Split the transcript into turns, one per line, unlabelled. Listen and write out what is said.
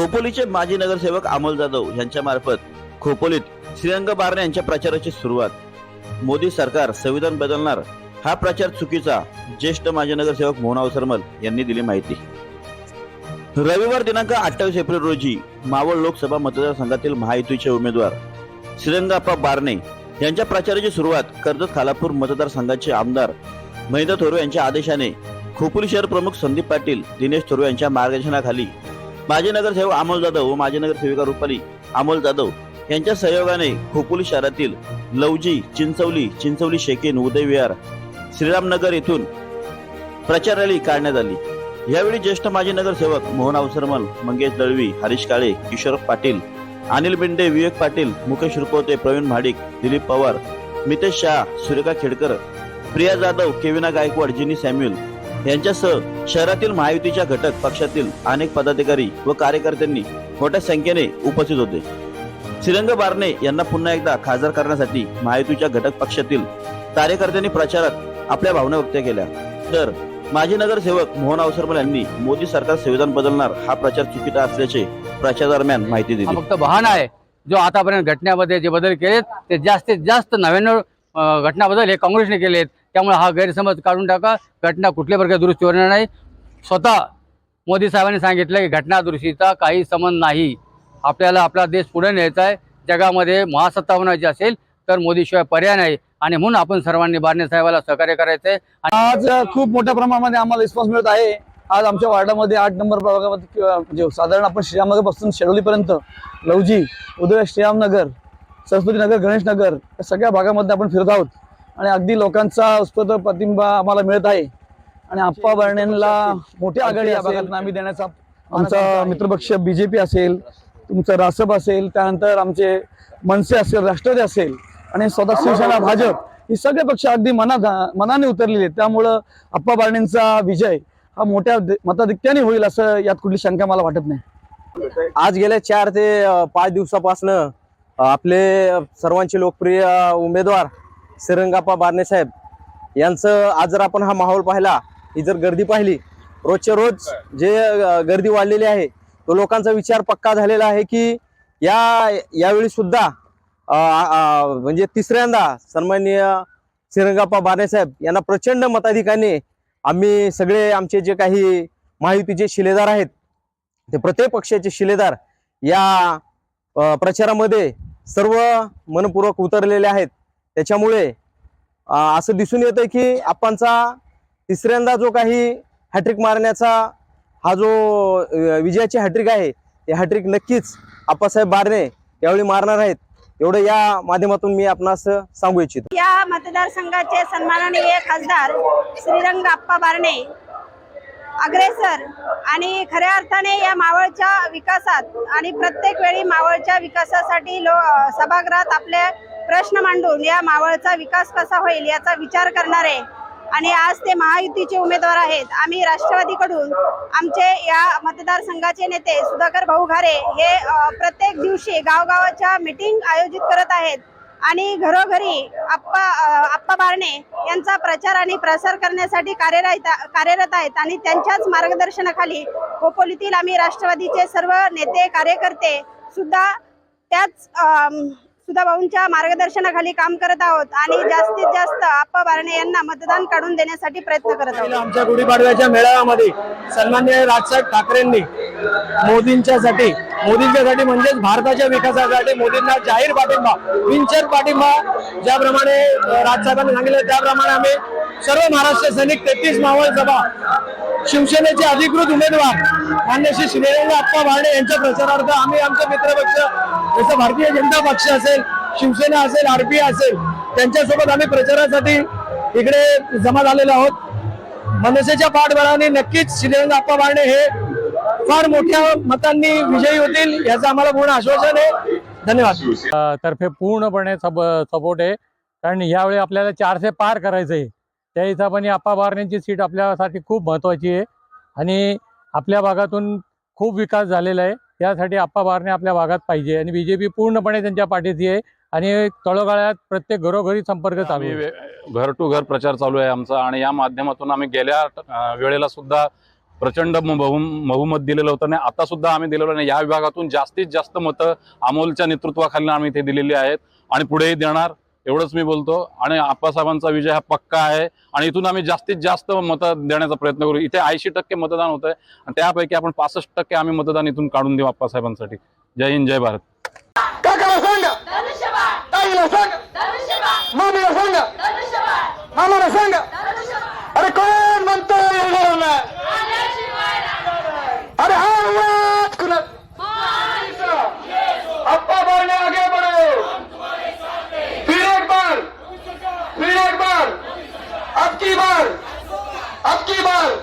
खोपोलीचे माजी नगरसेवक अमोल जाधव यांच्या मार्फत खोपोलीत श्रीरंग बारणे यांच्या प्रचाराची सुरुवात. मोदी सरकार संविधान बदलणार हा प्रचार चुकीचा ज्येष्ठ माजी नगरसेवक मोहन सरमल यांनी दिली माहिती. रविवार दिनांक अठ्ठावीस एप्रिल रोजी मावळ लोकसभा मतदारसंघातील महायुतीचे उमेदवार श्रीरंगाप्पा बारणे यांच्या प्रचाराची सुरुवात कर्जत खालापूर मतदारसंघाचे आमदार महेंद्र थोरवे यांच्या आदेशाने खोपोली शहर प्रमुख संदीप पाटील दिनेश थोरवे यांच्या मार्गदर्शनाखाली माजी नगरसेवक अमोल जाधव व माजी नगरसेविका रुपाली अमोल जाधव यांच्या सहयोगाने खोपोली शहरातील लवजी चिंचवली चिंचवली शेकेन उदय विहार श्रीरामनगर येथून प्रचार रॅली काढण्यात आली. यावेळी ज्येष्ठ माजी नगरसेवक मोहन अवसरमल मंगेश दळवी हरीश काळे किशोर पाटील अनिल बिंडे विवेक पाटील मुकेश रुपवते प्रवीण भाडिक दिलीप पवार मितेश शाह सुरेखा खेडकर प्रिया जाधव केविना गायकवाड जिनी सॅम्युअल यांच्यासह शहरातील महायुतीच्या घटक पक्षातील अनेक पदाधिकारी व कार्यकर्त्यांनी मोठ्या संख्येने उपस्थित होते. श्रीरंग बारणे यांना पुन्हा एकदा खासदार करण्यासाठी महायुतीच्या घटक पक्षातील कार्यकर्त्यांनी प्रचारात आपल्या भावना व्यक्त केल्या. तर माजी नगरसेवक मोहन अवसरमल यांनी मोदी सरकार संविधान बदलणार हा प्रचार चुकीचा असल्याचे प्रचारादरम्यान माहिती दिली.
फक्त वाहन आहे. जो आतापर्यंत घटनेमध्ये जे बदल केलेत ते जास्तीत जास्त नव्याण्णव घटनाबद्दल घटना हे काँग्रेसने केलेत. त्यामुळे हा गैरसमज काढून टाका. घटना कुठल्या प्रकारे दुरुस्ती होणार नाही. स्वतः मोदी साहेबांनी सांगितलं की घटना दुरुस्तीचा काही संबंध नाही. आपल्याला आपला देश पुढे न्यायचा आहे. जगामध्ये महासत्ता बनवायची असेल तर मोदीशिवाय पर्याय नाही. आणि म्हणून आपण सर्वांनी बारणे साहेबाला सहकार्य करायचं आहे
आज खूप मोठ्या प्रमाणामध्ये आम्हाला रिस्पॉन्स मिळत आहे. आज आमच्या वार्डामध्ये आठ नंबर प्रभागामध्ये किंवा म्हणजे साधारण आपण श्रीरामनगरपासून शेडोलीपर्यंत लवजी उदय श्रीरामनगर सरस्वतीनगर गणेशनगर या सगळ्या भागामध्ये आपण फिरत आहोत. आणि अगदी लोकांचा उत्स्फूर्त प्रतिंबा आम्हाला मिळत आहे. आणि आप्पा बारणेंना मोठी आघाडी या भागात आम्ही देण्याचा आमचा मित्रपक्ष बीजेपी असेल तुमचं रासप असेल त्यानंतर आमचे मनसे असेल राष्ट्रवादी असेल आणि स्वतः शिवसेना भाजप ही सगळे पक्ष अगदी मनात मनाने उतरलेले आहेत. त्यामुळं आप्पा बारणेंचा विजय हा मोठ्या मताधिक्याने होईल असं यात कुठली शंका मला वाटत नाही.
आज गेल्या चार ते पाच दिवसापासनं आपले सर्वांचे लोकप्रिय उमेदवार श्रीरंगाप्पा बारणे साहेब यांचं आज जर आपण हा माहोल पाहिला ही जर गर्दी पाहिली रोजच्या रोज जे गर्दी वाढलेली आहे तो लोकांचा विचार पक्का झालेला आहे की या यावेळी सुद्धा म्हणजे तिसऱ्यांदा सन्माननीय श्रीरंगाप्पा बारणे साहेब यांना प्रचंड मताधिकाने आम्ही सगळे आमचे जे काही महायुतीचे शिलेदार आहेत ते प्रत्येक पक्षाचे शिलेदार या प्रचारामध्ये सर्व मनपूर्वक उतरलेले आहेत. त्याच्यामुळे असं दिसून येतं की आपणचा तिसऱ्यांदा जो काही हॅट्रिक मारण्याचा हा जो विजयाची हॅट्रिक आहे ते हॅट्रिक नक्कीच आप्पासाहेब बारणे यावेळी मारणार आहेत. एवढं या माध्यमातून मी आपणास सांगू इच्छितो.
या मतदारसंघाचे सन्माननीय खासदार श्रीरंग आप्पा बारणे अग्रेसर आणि खऱ्या अर्थाने या मावळच्या विकासात आणि प्रत्येक वेळी मावळच्या विकासासाठी लो सभागृहात आपल्या प्रश्न मांडून या मावळचा विकास कसा होईल याचा विचार करणारे आणि आज ते महायुतीचे उमेदवार आहेत. आम्ही राष्ट्रवादीकडून आमचे या मतदारसंघाचे नेते सुधाकर भाऊ घारे हे प्रत्येक दिवशी गावगावाच्या मीटिंग आयोजित करत आहेत. आणि घरोघरी आप्पा आप्पा बारणे यांचा प्रचार आणि प्रसार करण्यासाठी कार्यरत कार्यरत आहेत. आणि त्यांच्याच मार्गदर्शनाखाली खोपोलीतील आम्ही राष्ट्रवादीचे सर्व नेते कार्यकर्ते सुद्धा त्याच सुधाभाऊंच्या मार्गदर्शनाखाली काम करत आहोत आणि जास्तीत जास्त आप्पा बारणे यांना मतदान काढून देण्यासाठी प्रयत्न करत आहोत.
आमच्या गुढीपाडव्याच्या मेळाव्यामध्ये सन्मान्य राजसाहेब ठाकरेंनी मोदींच्यासाठी मोदींच्यासाठी म्हणजेच भारताच्या विकासासाठी मोदींना जाहीर पाठिंबा विंचर पाठिंबा ज्याप्रमाणे राजसाहेबांनी सांगितलं त्याप्रमाणे आम्ही सर्व महाराष्ट्र सैनिक तेहतीस मावळ सभा शिवसेनेचे अधिकृत उमेदवार मान्य श्री श्रीरंग आप्पा बारणे यांच्या प्रचारार्थ आम्ही आमचे मित्रपक्ष जसं भारतीय जनता पक्ष असेल शिवसेना असेल आरपी असेल त्यांच्यासोबत आम्ही प्रचारासाठी इकडे जमा झालेलो आहोत. मनसेच्या पाठबळाने नक्कीच श्रीरंग आप्पा बारणे हे फार मोठ्या मतांनी विजयी होतील याचं आम्हाला पूर्ण आश्वासन आहे. धन्यवाद.
तर्फे पूर्णपणे सब सपोर्ट आहे. कारण यावेळी आपल्याला चारशे पार करायचं आहे. त्या हिशोबाने आप्पा बारणेची सीट आपल्यासाठी खूप महत्त्वाची आहे. आणि आपल्या भागातून खूप विकास झालेला आहे. त्यासाठी आप्पा बारणे आपल्या भागात पाहिजे आणि बी जे पी पूर्णपणे त्यांच्या पाठीशी आहे आणि तळोगाळ्यात प्रत्येक घरोघरी संपर्क चालू आहे.
घर टू घर प्रचार चालू आहे आमचा आणि या माध्यमातून आम्ही गेल्या वेळेला सुद्धा प्रचंड बहुमत दिलेलं होतं आणि आता सुद्धा आम्ही दिलेलं नाही. या विभागातून जास्तीत जास्त मतं अमोलच्या नेतृत्वाखाली आम्ही ते दिलेली आहेत आणि पुढेही देणार. एवढंच मी बोलतो. आणि आप्पासाहेबांचा विजय हा पक्का आहे. आणि इथून आम्ही जास्तीत जास्त मतं देण्याचा प्रयत्न करू. इथे ऐंशी टक्के मतदान होत आहे आणि त्यापैकी आपण पासष्ट टक्के आम्ही मतदान इथून काढून देऊ आप्पासाहेबांसाठी. जय हिंद जय भारत.
अरे পরিবার